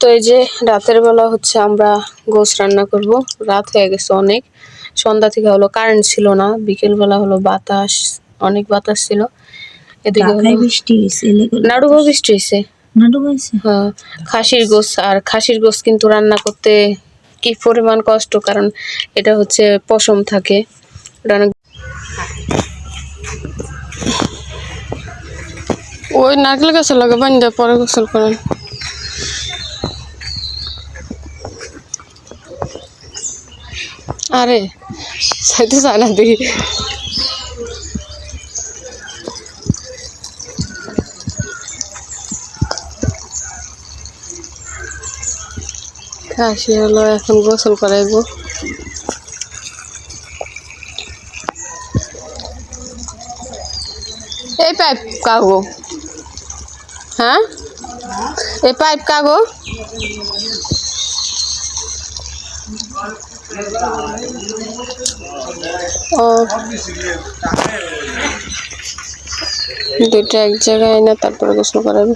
তো এই যে রাতের বেলা হচ্ছে আমরা গোস রান্না করব। রাত হয়ে গেছে অনেক। সন্ধ্যা থেকে হলো কারেন্ট ছিল না। বিকেল বেলা হলো বাতাস অনেক বাতাস ছিল। এদিকে বৃষ্টি নাড়ুগো বৃষ্টি হয়েছে হ্যাঁ খাসির গোস আর খাসির গোস কিন্তু রান্না করতে কি পরিমাণ কষ্ট? কারণ এটা হচ্ছে পশম থাকে। এটা অনেক ওই নারকেল গাছে লাগে বান্ধা পরে গোসল করেন। আরে, সাইতে চায় না দেখি। খাসি হলো, এখন গোসল করাইব। এই পাইপ কাগো হ্যাঁ? এই পাইপ কাগো ও। দুটো এক জায়গায় না তারপরে গোসল করাবে।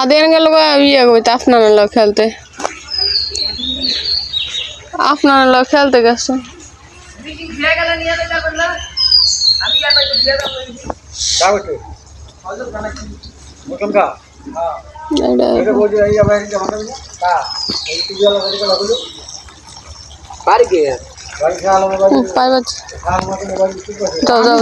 আদের গেল ইয়ে করবে আপনার লোক খেলতে। আপনার লোক খেলতে গেছে। এটা যাও যাও।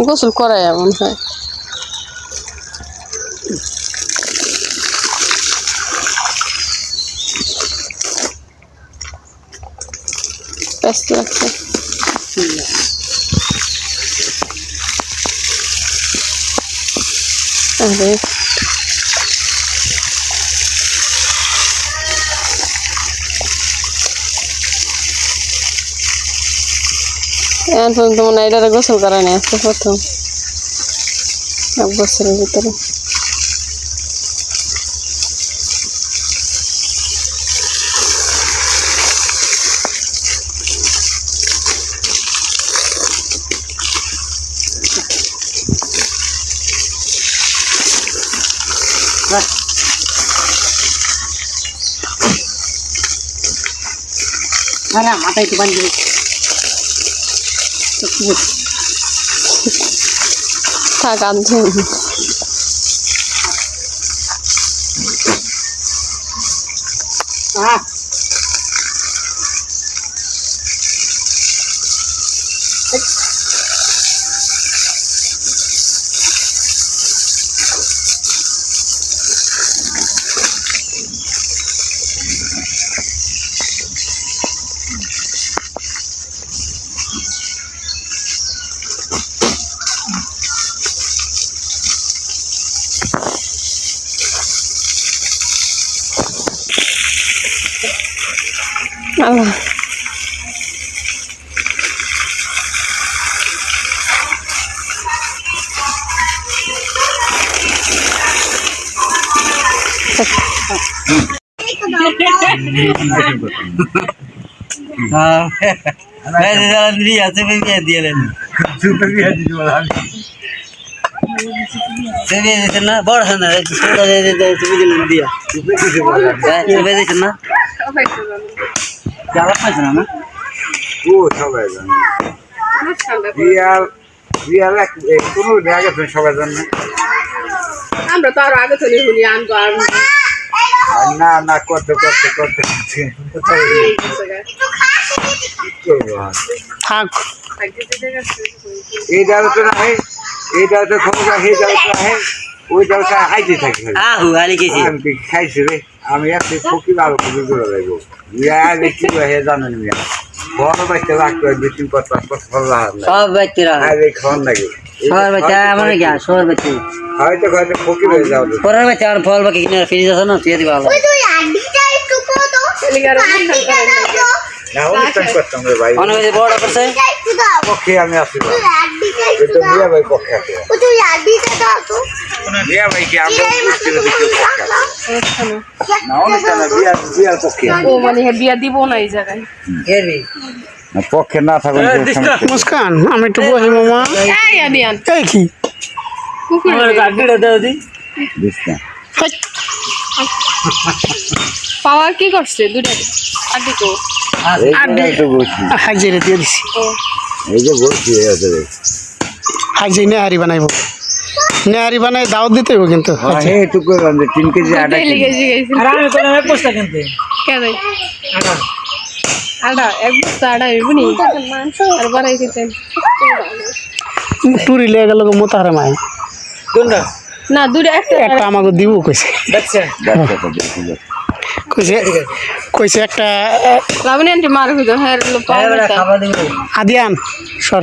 গোসল করাই এমন হয়। ব্যস্ত লাগছে। আরে এখন পর্যন্ত মনে হয় এটা গোসল করা নেই আজকে প্রথম। এক ভিতরে। না মাথায় তো বান্ধি থাক আনছে হ্যাঁ আল্লাহ। না বড় না দিয়া জ্বালা পাইছে না না? ও সবাই জানে। রিয়াল রিয়াল এক এ, কোনো ব্যাগ আছে সবাই জানে আমরা তো আরও আগে চলে হলি আনব আর আর না না করতে করতে করতে করতে। কোথায় কি করব আর? থাক। এই ডাল তো না এই ডাল তো সেই ডাল আহে ওই ডালটা হাইতে থাকি। আহু আলি গেছি। খাইছি রে। আমি এত ফকির আরও খুবই করে লাগবো ইয়া আগে কি হে জানেন মিয়া। বড় বাচ্চা লাগতো দুই তিন পাঁচ পাঁচ পাঁচ ফল সব বাচ্চারা আরে খাওয়ান লাগে শহর বাচ্চা আমার গিয়া শহর বাচ্চা হয়তো হয়তো হয়ে যাও পরের বাচ্চা আর ফল বাকি কিনে ফ্রিজ আছে না তুই না। অনুষ্ঠান করতাম রে ভাই। অনেক বড় করছে। পক্ষে আমি আসি ভাই পক্ষে আছে। বিয়া ভাই কি আমরা বুঝতে পেরেছি অনুষ্ঠানে। না অনুষ্ঠানে বিয়া বিয়ার পক্ষে ও মানে হ্যাঁ বিয়া দিব না এই জায়গায়। হেরি পক্ষে না থাকুন মুস্কান আমি একটু বহি মামা। এই আদিয়ান এই কি? কুকুর আমার গাড়িটা দাও দি। বুঝতে হাই, কি করছে? দুটা আদি তো যে একটু হাজিরে দিয়ে দিছি। এই যে বলছি এদের হাজি নেহারি বানাইব। নেহারি বানাই দাওয়াত দিতে হইব কিন্তু। হ্যাঁ করলাম যে তিন কেজি আটা কেজি লিখেছি গেছি? আর আমি কোনো এক বস্তা কিনতে কেন আটা আডা এক বস্তা আডা হইবনি আর বাড়াই দিতেন টুরি লেগে গেল মোতাহারে মায়। না দুটা একটা একটা আমাকে দিব কইছে। কইছে কইছে একটা লাবণী আন্টি মার হ্যাঁ দিব। আদিয়ান সর।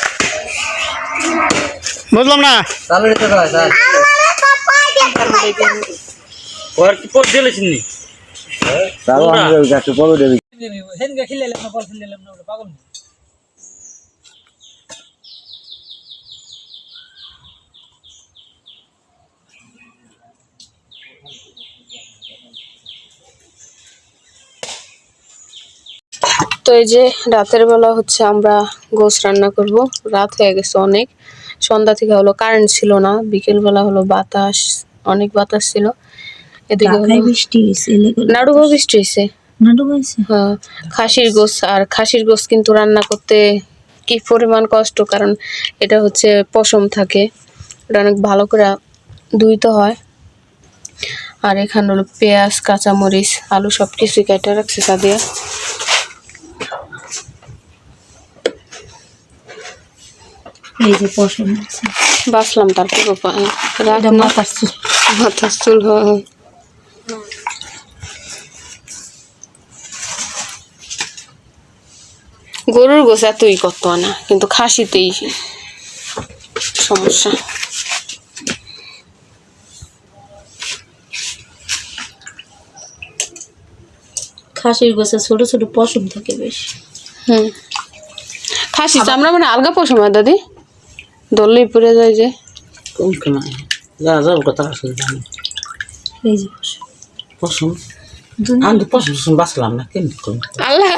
খেলাইলাম না। তো এই যে রাতের বেলা হচ্ছে আমরা গোস রান্না করব। রাত হয়ে গেছে অনেক। সন্ধ্যা থেকে হলো কারেন্ট ছিল না বিকেল বেলা হলো বাতাস অনেক বাতাস ছিল। এদিকে বৃষ্টি নাড়ুগো বৃষ্টি হয়েছে হ্যাঁ খাসির গোস আর খাসির গোস কিন্তু রান্না করতে কি পরিমাণ কষ্ট কারণ এটা হচ্ছে পশম থাকে। এটা অনেক ভালো করে ধুইতে হয়। আর এখানে হলো পেঁয়াজ কাঁচামরিচ আলু সব কিছুই কেটে রাখছে সাদিয়া। এই যে পশম আছে। বাসলাম তারপর মাথার চুল। মাথার চুল হয়। গরুর গোছ এতই করতো না কিন্তু খাসিতেই সমস্যা। খাসির গোছে ছোট ছোট পশম থাকে বেশ। হুম। খাসি চামড়া মানে আলগা পশম হয় দাদি? দললেই পড়ে যায় যে। কোন কেনা যা যা কথা আসলে জানি। এই যে পশম পশম আমি তো পশম টশম বাঁচলাম না কেন করব? আল্লাহ!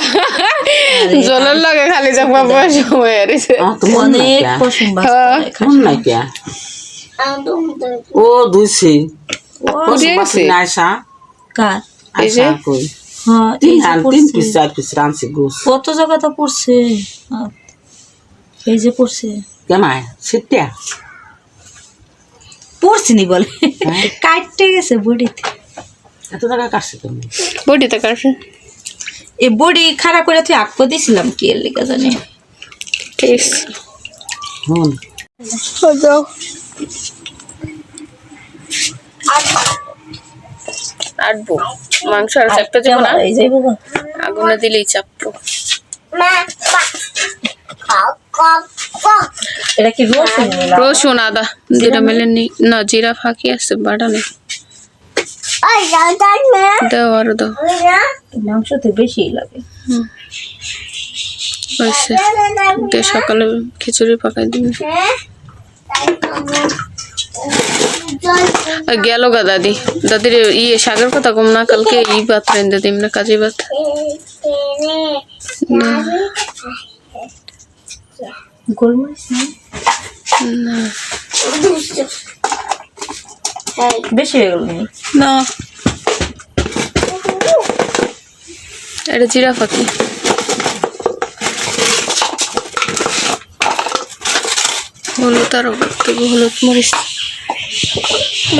জলের লগে খালি চাপা পশম হয়ে নাই অনেক। পশম মন নাই কিয়া ও দুইছি। উঠে গেছে আয়সা কার? এই যে? আয়সা কই? হ্যাঁ কত জায়গা তো পড়ছে। এই যে পড়ছে। কেমায় সিটিয়া পড়ছিনি বলে। কাটতে গেছে বডিতে। এত টাকা কাটছে তুমি বটিতে কাটছে। এই বডি খারাপ করে তুই আঁকবো দিছিলাম কি এর জানি। ঠিক হুম। যাও। আটবো। মাংস আর চাপটা যাব না। আগুনে দিলেই চাপবো। এটা কি রসুন? রসুন আদা জিরা মেলে নি না জিরা ফাঁকি আছে বাটা নেই। দাও আরও দাও। মাংসতে বেশি লাগে। হয়েছে। দিয়ে সকালে খিচুড়ি পাকাই দিবি গেল গা দাদি। দাদির ইয়ে শাকের কথা কম না কালকে ই ভাত রেঁধে দিম না কাজী ভাত। গোলমরিচ না। না বেশি হয়ে গেল না। এটা জিরা ফাঁকি। হলুদ আরও হলুদ মরিচ।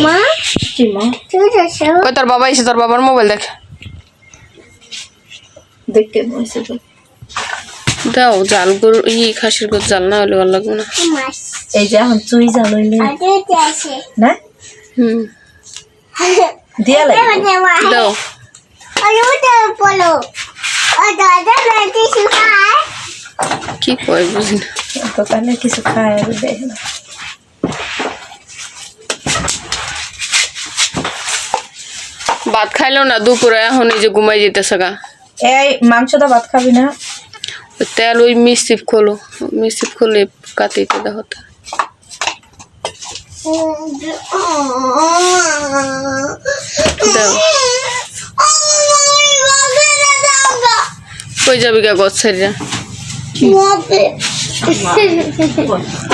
মা? ওই তোর বাবা এসে তোর বাবার মোবাইল দেখ। দেখতে দাও জাল গরু ই খাসির গোস জাল না হলে ভালো লাগবে না। এই যে এখন চুই জাল হইলে। না? হুম। দিয়া লাগে দাও। কি কয় বুঝি না। দোকানে কিছু খায় আর দেয় না। ভাত খাইলো না দুপুরে এখন এই যে ঘুমাই যেতেছে গা। এই মাংসটা ভাত খাবি না? তেল ওই মিসিপ খোলো মিসিপ খুলে কাটিতে দাও তো। দাও। কই যাবি গা গছ ছাড়িয়া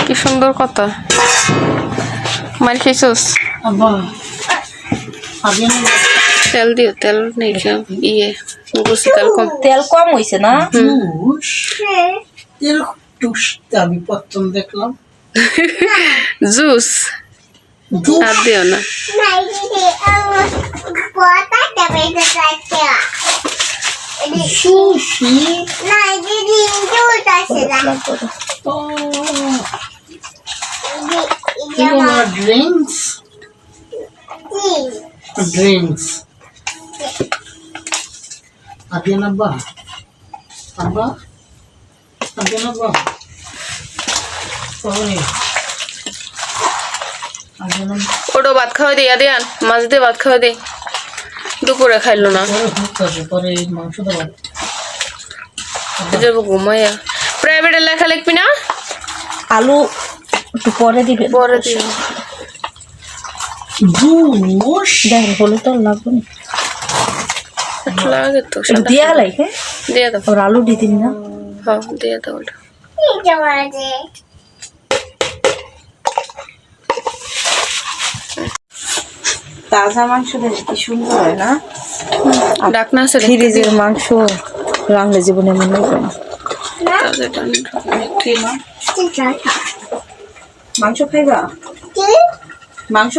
কি সুন্দর কথা। মার খাইছস? তেল দিও তেল নেই কেউ ইয়ে গুছি তেল কম। তেল কম হইছে না? আমি প্রথম দেখলাম। জুস? আর দিও না। ড্রিঙ্কস? ড্রিঙ্কস। আদিয়ান আব্বা আব্বা আদিয়ান আব্বা ওটো ভাত খাওয়াই দে আদিয়ান। মাছ দিয়ে ভাত খাওয়াই দে। দুপুরে খাইলো না। দেবো। যাব ঘুমাইয়া। প্রাইভেটে লেখা লিখবি না? আলু একটু পরে দিবে। পরে জুস? দেখেন হলুদ তো লাগবে না লাগে তো একটু দিয়া লাই হ্যাঁ? দিয়ে দাও। আর আলু দিয়ে দিন না? হ্যাঁ দিয়ে দাও ওটা। তাজা মাংস দেখে কি সুন্দর হয় না? ডাকনা আছে রে। ফ্রিজের মাংস রাঙলে জীবনে মনে হবে না। মাংস খাইবা? মাংস